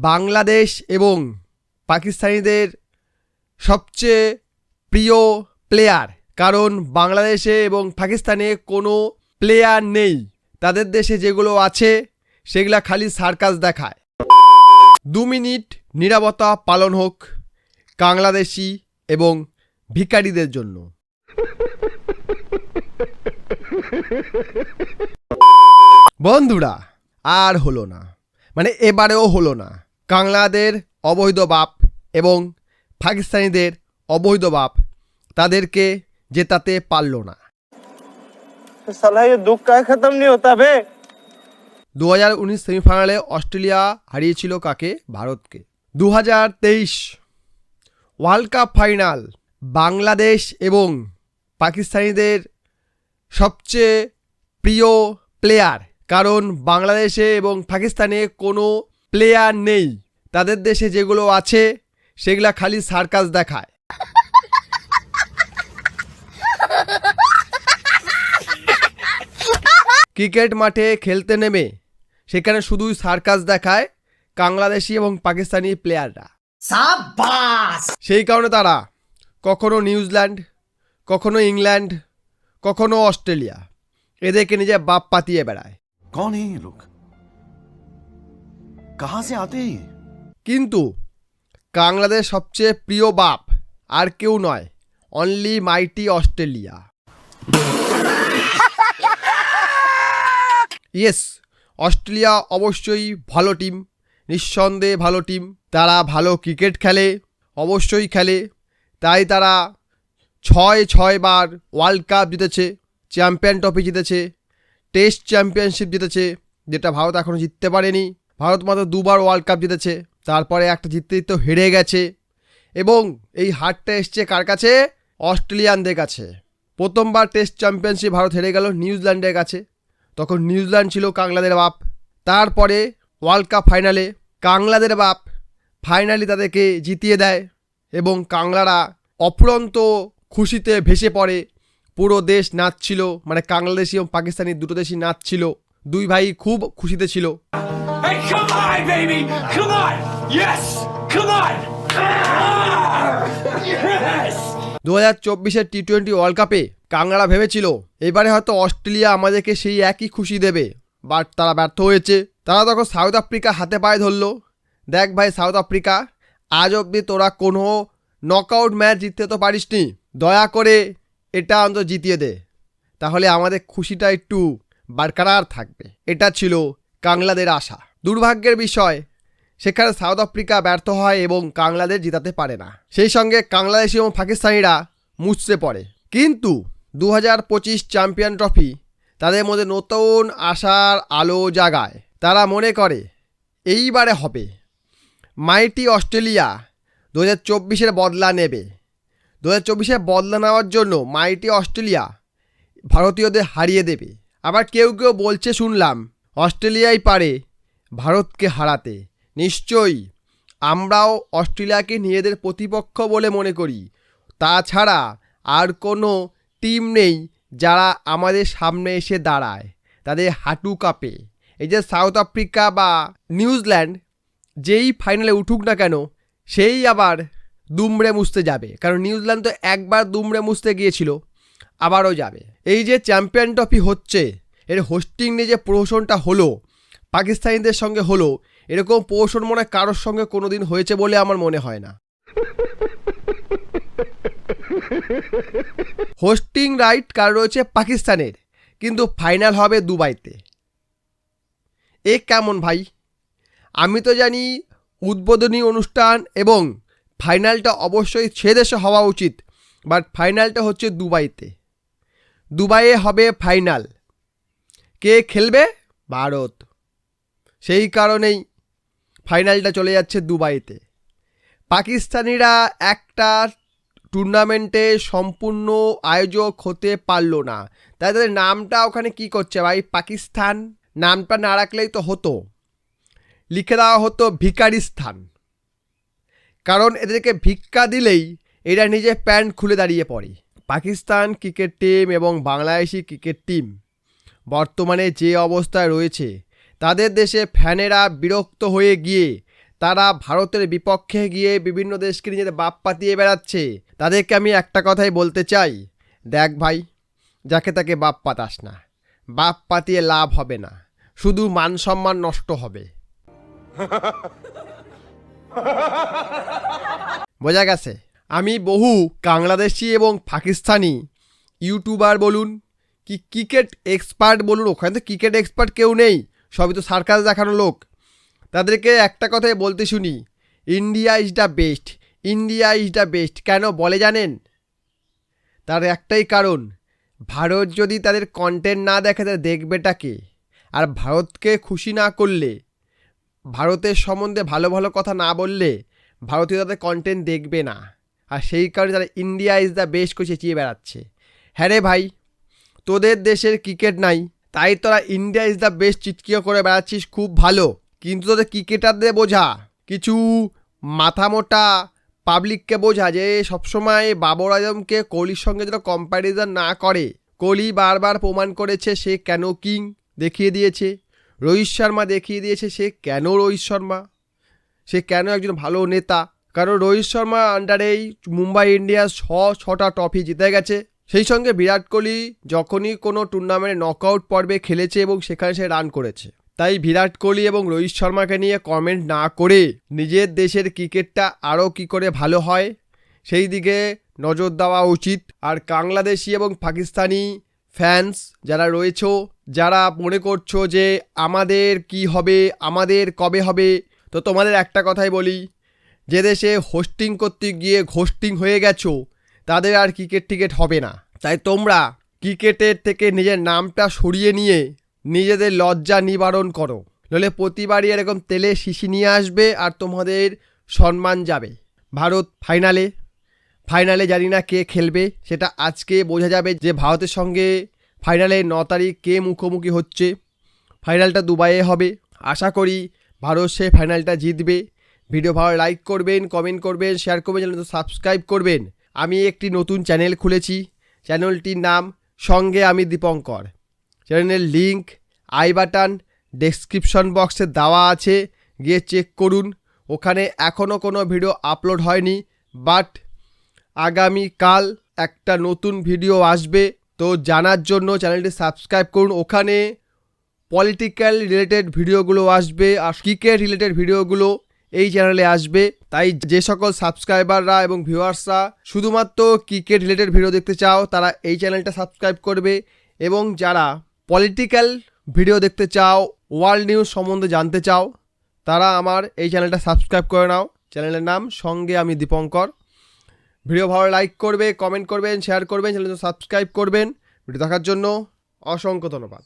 বাংলাদেশ এবং পাকিস্তানিদের সবচেয়ে প্রিয় প্লেয়ার কারণ বাংলাদেশে এবং পাকিস্তানে কোনো প্লেয়ার নেই। তাদের দেশে যেগুলো আছে, সেগুলা খালি সার্কাস দেখায়। দু মিনিট নিরাপত্তা পালন হোক বাংলাদেশি এবং ভিখারিদের জন্য। বন্ধুরা, আর হলো না। মানে এবারেও হলো না। কাংলাদের অবৈধ বাপ এবং পাকিস্তানিদের অবৈধ বাপ তাদেরকে জেতাতে পারল না। দু হাজার উনিশ সেমিফাইনালে অস্ট্রেলিয়া হারিয়েছিল কাকে? ভারতকে। দু হাজার তেইশ ওয়ার্ল্ড কাপ ফাইনাল বাংলাদেশ এবং পাকিস্তানিদের সবচেয়ে প্রিয় প্লেয়ার কারণ বাংলাদেশে এবং পাকিস্তানে কোনো প্লেয়ার নেই। তাদের দেশে যেগুলো আছে সেগুলা খালি সার্কাস দেখায়। ক্রিকেট মাঠে খেলতে নেমে সেখানে শুধুই সার্কাস দেখায় বাংলাদেশি এবং পাকিস্তানি প্লেয়াররা। সেই কারণে তারা কখনো নিউজিল্যান্ড কখনো ইংল্যান্ড কখনো অস্ট্রেলিয়া এদেরকে নিজে বাপ পাতিয়ে বেড়ায়। কন লোক কাহা সে আতে কিন্তু বাংলাদেশ সবচেয়ে প্রিয় বাপ আর কেউ নয় only mighty Australia yes Australia অবশ্যই ভালো টিম নিঃসন্দেহে ভালো টিম তারা ভালো ক্রিকেট খেলে, অবশ্যই খেলে। তাই তারা ছয় ছয় বার ওয়ার্ল্ড কাপ জিতেছে চ্যাম্পিয়ন ট্রফি জিতেছে টেস্ট চ্যাম্পিয়নশিপ জিতেছে, যেটা ভারত এখনও জিততে পারেনি। ভারত মাত্র দুবার ওয়ার্ল্ড কাপ জিতেছে। তারপরে একটা জিততে জিততে হেরে গেছে। এবং এই হারটা এসছে কার কাছে? অস্ট্রেলিয়ানদের কাছে। প্রথমবার টেস্ট চ্যাম্পিয়নশিপ ভারত হেরে গেল নিউজিল্যান্ডের কাছে। তখন নিউজিল্যান্ড ছিল কাংলাদের বাপ। তারপরে ওয়ার্ল্ড কাপ ফাইনালে কাংলাদের বাপ ফাইনালি তাদেরকে জিতিয়ে দেয় এবং কাংলারা অফুরন্ত খুশিতে ভেসে পড়ে। পুরো দেশ নাচছিল মানে বাংলাদেশি এবং পাকিস্তানি দুটো দেশই নাচছিল দুই ভাই খুব খুশিতে ছিল। Yes! Come on! Ah! Yes! দু হাজার চব্বিশের টি টোয়েন্টি ওয়ার্ল্ড কাপে কাংলারা ভেবেছিল, এবারে হয়তো অস্ট্রেলিয়া আমাদেরকে সেই একই খুশি দেবে বাট তারা ব্যর্থ হয়েছে তারা তখন সাউথ আফ্রিকা হাতে পায়ে ধরলো দেখ ভাই সাউথ আফ্রিকা আজ অবধি তোরা কোনো নকআউট ম্যাচ জিততে তো পারিসনি দয়া করে এটা অন্তত জিতিয়ে দে তাহলে আমাদের খুশিটা একটু বারকরার থাকবে এটা ছিল কাংলাদের আশা দুর্ভাগ্যের বিষয় সেখানে সাউথ আফ্রিকা ব্যর্থ হয় এবং কাংলাদেশ জিতাতে পারে না। সেই সঙ্গে কাংলাদেশি এবং পাকিস্তানিরা মুচড়ে পড়ে। কিন্তু দু হাজার পঁচিশ চ্যাম্পিয়ন ট্রফি তাদের মধ্যে নতুন আশার আলো জাগায়। তারা মনে করে, এইবারে হবে। মাইটি অস্ট্রেলিয়া দু হাজার চব্বিশের বদলা নেবে। দু হাজার চব্বিশে বদলা নেওয়ার জন্য মাইটি অস্ট্রেলিয়া ভারতীয়দের হারিয়ে দেবে। আবার কেউ কেউ বলছে শুনলাম, অস্ট্রেলিয়াই পারে ভারতকে হারাতে। নিশ্চয়ই, আমরাও অস্ট্রেলিয়াকে নিজেদের প্রতিপক্ষ বলে মনে করি। তাছাড়া আর কোনো টিম নেই যারা আমাদের সামনে এসে দাঁড়ায়। তাদের হাঁটু কাঁপে। এই যে সাউথ আফ্রিকা বা নিউজিল্যান্ড, যেই ফাইনালে উঠুক না কেন, সেই আবার দুমড়ে মুছতে যাবে। কারণ নিউজিল্যান্ড তো একবার দুমড়ে মুছতে গিয়েছিল, আবারও যাবে। এই যে চ্যাম্পিয়ন ট্রফি হচ্ছে, এর হোস্টিং নিয়ে যে প্রহসনটা হলো, পাকিস্তানিদের সঙ্গে হলো এরকম প্রহসন মনে কারোর সঙ্গে কোনো দিন হয়েছে বলে আমার মনে হয় না। হোস্টিং রাইট কার রয়েছে পাকিস্তানের, কিন্তু ফাইনাল হবে দুবাইতে। এ কেমন ভাই? আমি তো জানি উদ্বোধনী অনুষ্ঠান এবং ফাইনালটা অবশ্যই সে দেশে হওয়া উচিত, বাট ফাইনালটা হচ্ছে দুবাইতে। দুবাইয়ে হবে ফাইনাল। কে খেলবে? ভারত। সেই কারণেই ফাইনালটা চলে যাচ্ছে দুবাইতে। পাকিস্তানিরা একটা টুর্নামেন্টে সম্পূর্ণ আয়োজক হতে পারল না। তাই তাদের নামটা ওখানে কি করছে ভাই? পাকিস্তান নামটা না রাখলেই তো হতো। লিখে দেওয়া হতো ভিকারিস্তান। কারণ এদেরকে ভিক্ষা দিলেই এরা নিজে প্যান্ট খুলে দাঁড়িয়ে পড়ে। পাকিস্তান ক্রিকেট টিম এবং বাংলাদেশি ক্রিকেট টিম বর্তমানে যে অবস্থায় রয়েছে তাদের দেশে ফ্যানেরা বিরক্ত হয়ে গিয়ে, তারা ভারতের বিপক্ষে গিয়ে বিভিন্ন দেশকে নিজেদের বাপ পাতিয়ে বেড়াচ্ছে। তাদেরকে আমি একটা কথাই বলতে চাই। দেখ ভাই, যাকে তাকে বাপ পাতাস না। বাপ পাতিয়ে লাভ হবে না। শুধু মান সম্মান নষ্ট হবে। বোঝা গেছে? আমি বহু বাংলাদেশি এবং পাকিস্তানি ইউটিউবার বলুন, কি ক্রিকেট এক্সপার্ট বলুন, ওখানে তো ক্রিকেট এক্সপার্ট কেউ নেই। সবই তো সার্কাস দেখানো লোক। তাদেরকে একটা কথাই বলতে শুনি India is the best India is the best কেন বলে জানেন? তার একটাই কারণ, ভারত যদি তাদের কন্টেন্ট না দেখে তাহলে দেখবেটাকে আর ভারতকে খুশি না করলে, ভারতের সম্বন্ধে ভালো ভালো কথা না বললে, ভারতীয় তাদের কন্টেন্ট দেখবে না। আর সেই কারণে তারা ইন্ডিয়া ইজ দ্য বেস্ট করে চেঁচিয়ে বেড়াচ্ছে। হ্যাঁ রে ভাই, তোদের দেশের ক্রিকেট নাই। তাই তোরা ইন্ডিয়া ইজ দ্য বেস্ট চিৎকিয়ে করে বেড়াচ্ছিস, খুব ভালো। কিন্তু তোদের ক্রিকেটারদের বোঝা, কিছু মাথা মোটা পাবলিককে বোঝা যে সবসময় বাবর আজমকে কোহলির সঙ্গে যেন কম্প্যারিজন না করে। কোহলি বারবার প্রমাণ করেছে সে কেন কিং দেখিয়ে দিয়েছে। রোহিত শর্মা দেখিয়ে দিয়েছে সে কেন রোহিত শর্মা। সে কেন একজন ভালো নেতা। কারণ রোহিত শর্মা আন্ডারেই মুম্বাই ইন্ডিয়ান্স ছ ছটা ট্রফি জিতে গেছে। সেই সঙ্গে বিরাট কোহলি যখনই কোনো টুর্নামেন্টে নকআউট পর্বে খেলেছে এবং সেখানে সে রান করেছে। তাই বিরাট কোহলি এবং রোহিত শর্মাকে নিয়ে কমেন্ট না করে নিজের দেশের ক্রিকেটটা আরও কী করে ভালো হয়, সেই দিকে নজর দেওয়া উচিত। আর বাংলাদেশি এবং পাকিস্তানি ফ্যান্স যারা রয়েছো, যারা মনে করছ যে আমাদের কি হবে, আমাদের কবে হবে, তো তোমাদের একটা কথাই বলি, যে দেশে হোস্টিং করতে গিয়ে ঘোস্টিং হয়ে গেছো তাদের আর ক্রিকেট টিকেট হবে না। তাই তোমরা ক্রিকেটের থেকে নিজের নামটা সরিয়ে নিয়ে নিজেদের লজ্জা নিবারণ করো। নইলে প্রতিবারই এরকম তেলে শিশি নিয়ে আসবে আর তোমাদের সম্মান যাবে। ভারত ফাইনালে ফাইনালে জানি না কে খেলবে, সেটা আজকে বোঝা যাবে যে ভারতের সঙ্গে ফাইনালে ন তারিখ কে মুখোমুখি হচ্ছে। ফাইনালটা দুবাইয়ে হবে। আশা করি ভারত সে ফাইনালটা জিতবে। ভিডিও ভালো লাইক করবেন কমেন্ট করবেন শেয়ার করবেন চ্যানেল সাবস্ক্রাইব করবেন। আমি একটি নতুন চ্যানেল খুলেছি। চ্যানেলটির নাম সঙ্গে আমি দীপঙ্কর। চ্যানেলের লিংক, আই বাটন, ডেসক্রিপশন বক্সে দেওয়া আছে। গিয়ে চেক করুন। ওখানে এখনও কোনো ভিডিও আপলোড হয়নি, বাট আগামীকাল একটা নতুন ভিডিও আসবে। তো জানার জন্য চ্যানেলটি সাবস্ক্রাইব করুন। ওখানে পলিটিক্যাল রিলেটেড ভিডিওগুলো আসবে। আর ক্রিকেট রিলেটেড ভিডিওগুলো এই চ্যানেলে আসবে। তাই যে সকল সাবস্ক্রাইবাররা এবং ভিউয়ার্সরা শুধুমাত্র ক্রিকেট রিলেটেড ভিডিও দেখতে চাও, তারা এই চ্যানেলটা সাবস্ক্রাইব করবে এবং যারা পলিটিক্যাল ভিডিও দেখতে চাও ওয়ার্ল্ড নিউজ সম্বন্ধে জানতে চাও, তারা আমার এই চ্যানেলটা সাবস্ক্রাইব করে নাও। চ্যানেলের নাম সঙ্গে আমি দীপঙ্কর। ভিডিও ভালো লাইক করবে কমেন্ট করবেন শেয়ার করবেন চ্যানেলটা সাবস্ক্রাইব করবেন। ভিডিও দেখার জন্য অসংখ্য ধন্যবাদ।